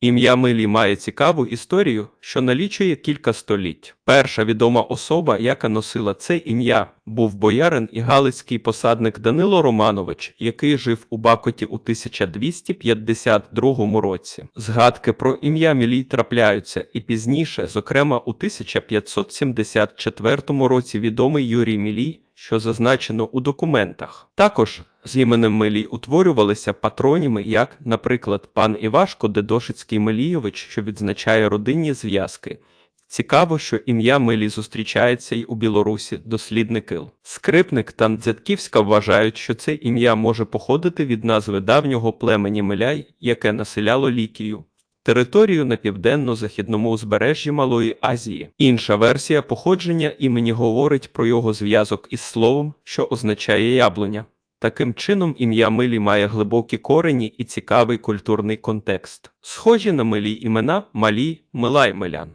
Ім'я Милі має цікаву історію, що налічує кілька століть. Перша відома особа, яка носила це ім'я, був боярин і галицький посадник Данило Романович, який жив у Бакоті у 1252 році. Згадки про ім'я Мілій трапляються і пізніше, зокрема у 1574 році відомий Юрій Мілій, що зазначено у документах. Також з іменем Милій утворювалися патроніми, як, наприклад, пан Івашко Дедошицький Мелійович, що відзначає родинні зв'язки. Цікаво, що ім'я Милі зустрічається й у Білорусі, дослідники. Скрипник та Дзятківська вважають, що це ім'я може походити від назви давнього племені Миляй, яке населяло Лікію. Територію на південно-західному узбережжі Малої Азії. Інша версія походження імені говорить про його зв'язок із словом, що означає яблуня. Таким чином, ім'я Милі має глибокі корені і цікавий культурний контекст. Схожі на милі імена Малі, Милай Милян.